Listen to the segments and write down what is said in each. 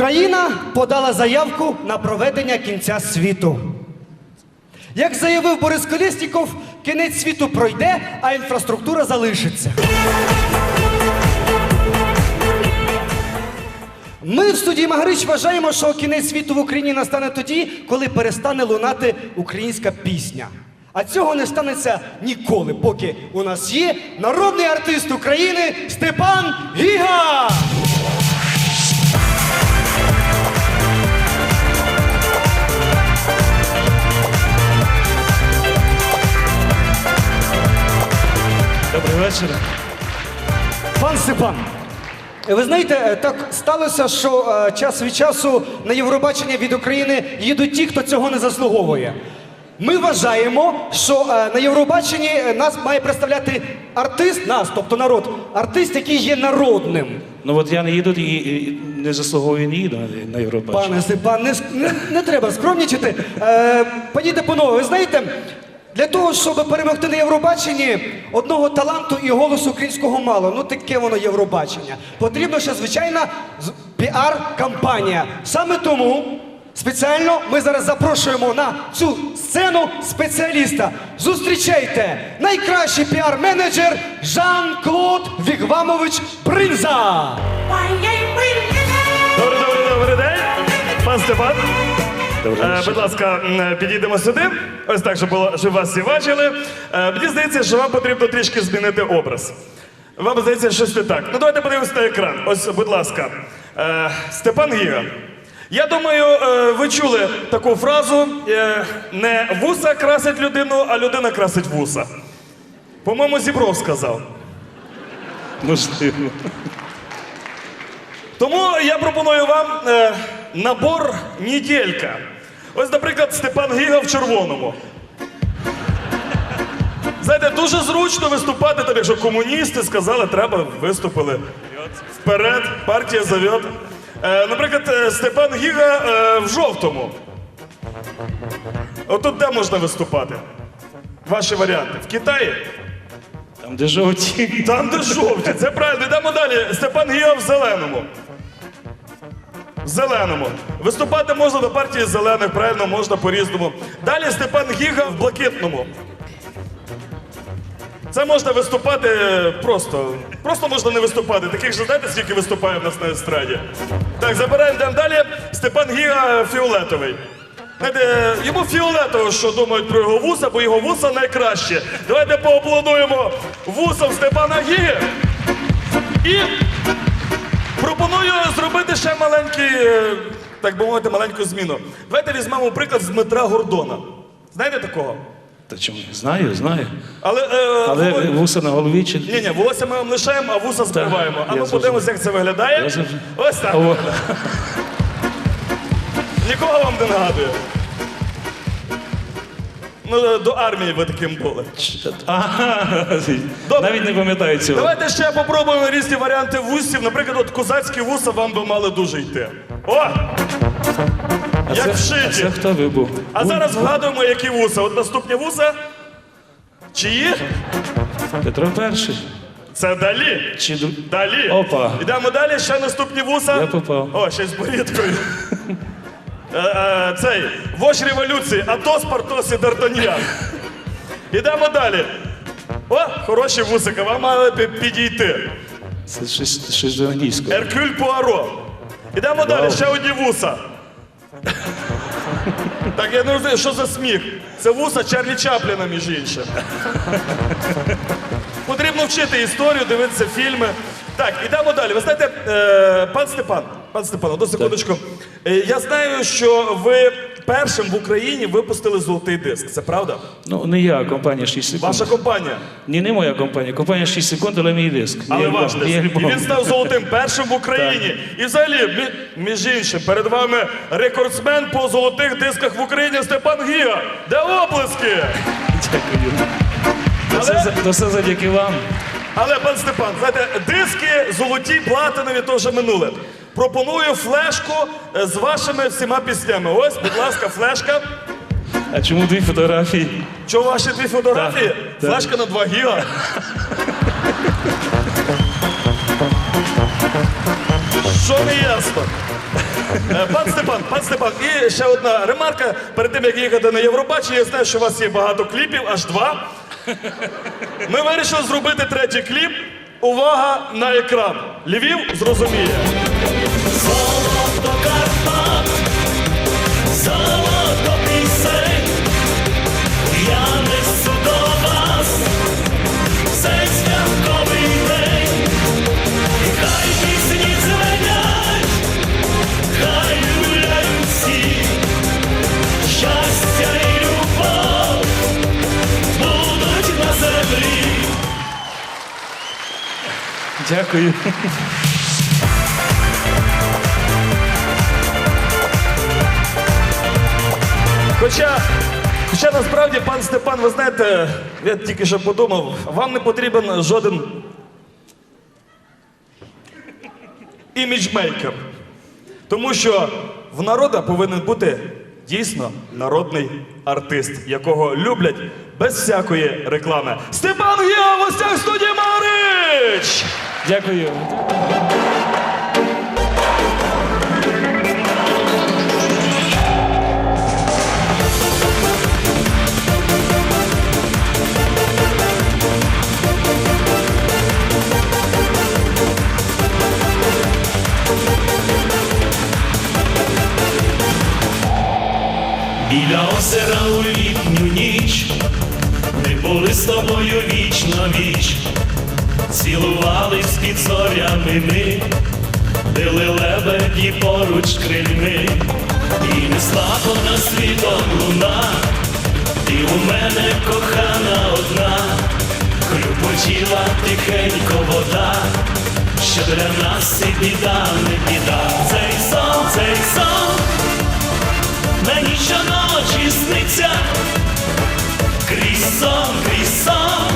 Україна подала заявку на проведення кінця світу. Як заявив Борис Колєсніков, кінець світу пройде, а інфраструктура залишиться. Ми в студії Магарич вважаємо, що кінець світу в Україні настане тоді, коли перестане лунати українська пісня. А цього не станеться ніколи, поки у нас є народний артист України Степан Гіга! Вечір. Пан Степан, ви знаєте, е, так сталося, що е, час від часу на Євробачення від України їдуть ті, хто цього не заслуговує. Ми вважаємо, що е, на Євробаченні нас має представляти артист, нас, тобто народ, артист, який є народним. Ну от я не їду і, і не заслуговую не їду на- на Євробачення. Пане Степан, не, не, не треба скромнічити. Е, пані Депонова, ви знаєте, для того, щоб перемогти на Євробаченні, одного таланту і голосу українського мало. Ну таке воно Євробачення. Потрібна ще звичайна піар-кампанія. Саме тому спеціально ми зараз запрошуємо на цю сцену спеціаліста. Зустрічайте найкращий піар-менеджер Жан-Клод Вігвамович Бринза. Добрий, добрий, добрий день. Пан Степан. Е, будь ласка, м, підійдемо сюди. Ось так, щоб було, щоб вас всі бачили. Е, мені здається, що вам потрібно трішки змінити образ. Вам здається, щось не так. Ну давайте подивимося на екран. Ось, будь ласка. Е, Степан Гіга. Я думаю, е, ви чули таку фразу: е, не вуса красить людину, а людина красить вуса. По-моєму, Зібров сказав. Можливо. Тому я пропоную вам е, набор неділька. Ось, наприклад, Степан Гіга в червоному. Знаєте, дуже зручно виступати, там, якщо комуністи сказали, треба, виступили. Вперед, партія зовет. Е, наприклад, е, Степан Гіга е, в жовтому. Отут де можна виступати? Ваші варіанти. В Китаї? Там, де жовті. Там, де жовті, це правильно. Йдемо далі. Степан Гіга в зеленому. Зеленому. Виступати можна до партії зелених, правильно, можна по-різному. Далі Степан Гіга в блакитному. Це можна виступати е, просто. Просто можна не виступати. Таких же знаєте, скільки виступає в нас на естраді. Так, забираємо йдемо далі. Степан Гіга фіолетовий. Знаєте, йому фіолетово, що думають про його вуса, бо його вуса найкраще. Давайте поаплодуємо вусам Степана Гіги. І пропоную зробити ще маленький, е, так би мовити, маленьку зміну. Давайте візьмемо приклад з Дмитра Гордона. Знаєте такого? Та чому? Знаю, знаю. Але, е, Але воло- вуса на голові чи. ні, ні, волосся ми вам лишаємо, а вуса скриваємо. А я зрозумів. подивимося, як це виглядає. Я зрозумів. Ось так. О, Нікого вам не нагадує. Ну, до армії ви таким були. Ага. Добре. Навіть не пам'ятаю цього. Давайте ще попробуємо різні варіанти вусів. Наприклад, от козацькі вуса вам би мали дуже йти. О! А як це, вшиті. а це хто ви був? А зараз вгадуємо, які вуса. От наступні вуса. Чиї? Петро Перший. Це далі. Чи Далі. Опа. Йдемо далі, ще наступні вуса. Я попав. О, ще з борідкою. Е, е, Цей вождь революції, Атос, Партос і Д'Артаньян. Йдемо далі. О, хороші вусика, вам мали б підійти. Це щось, щось з англійського. Еркюль Пуаро. Йдемо далі, ще одні вуса. Так, я не розумію, що за сміх? Це вуса Чарлі Чапліна, між іншим. Потрібно вчити історію, дивитися фільми. Так, ідемо далі. Ви знаєте, е, пан Степан, пан Степан, одну секундочку. Е, я знаю, що ви першим в Україні випустили золотий диск. Це правда? Ну, не я, компанія 6 секунд. Ваша компанія. Ні, не моя компанія. Компанія 6 секунд, але мій диск. Але альбом, ваш диск. мій І альбом. він став золотим першим в Україні. І взагалі, мі- між іншим, перед вами рекордсмен по золотих дисках в Україні Степан Гіга. Де оплески? Дякую. Це, за- то все завдяки вам. Але, пан Степан, знаєте, диски золоті, платинові то вже минуле. Пропоную флешку е, з вашими всіма піснями. Ось, будь ласка, флешка. А чому дві фотографії? Що ваші дві фотографії? Так, так. Флешка на 2 гіга. Що не ясно? Е, Пан Степан, пан Степан, і ще одна ремарка. Перед тим як їхати на Євробачення, я знаю, що у вас є багато кліпів, аж два. Ми вирішили зробити третій кліп. Увага на екран. Львів зрозуміє. Золото Карпат, золото пісень, я несу до вас цей святковий хай пісні звенять, хай гуляють всі, щастя і любов будуть на землі. Дякую. Хоча, хоча насправді, пан Степан, ви знаєте, я тільки що подумав, вам не потрібен жоден іміджмейкер. Тому що в народа повинен бути дійсно народний артист, якого люблять без всякої реклами. Степан є в гостях студії Марич! Дякую. Біля озера у літню ніч. Ми були з тобою віч на віч, цілувались під зорями ми, били лебеді поруч крильми, і несла на світом луна, ти у мене кохана одна, хлюпочила тихенько вода, що для нас і біда не біда. Цей сон, цей сон. Мені щоночі сниться. Крізь сон, крізь сон,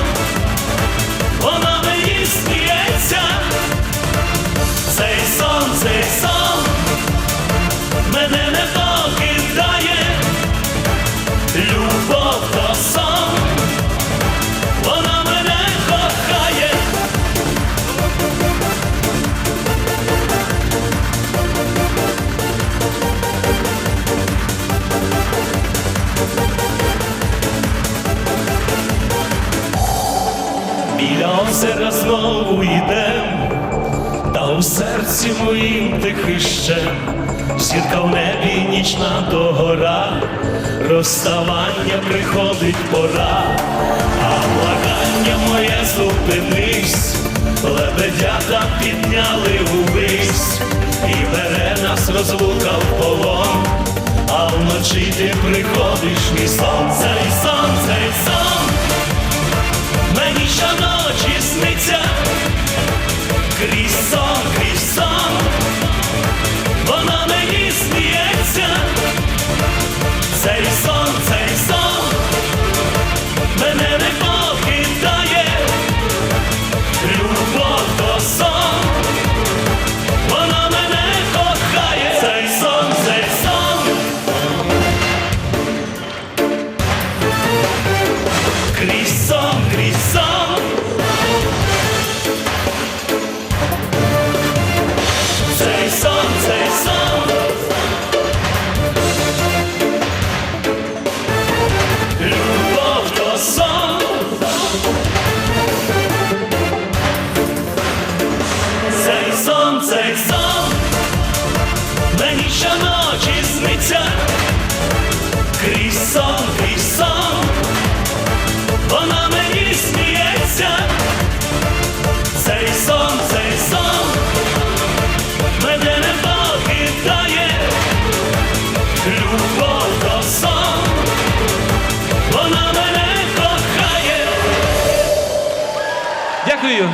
знову йдем, та у серці моїм тихий щем, сірка в небі нічна догора, розставання приходить пора, а благання моє зупинись, лебедята підняли увись, і бере нас розлука в полон, а вночі ти приходиш Мені щоночі сниться Крізь сон, крізь сон. Вона мені сміється, цей сон, цей сон, мене не покидає, любов то сон, вона мене кохає. Дякую.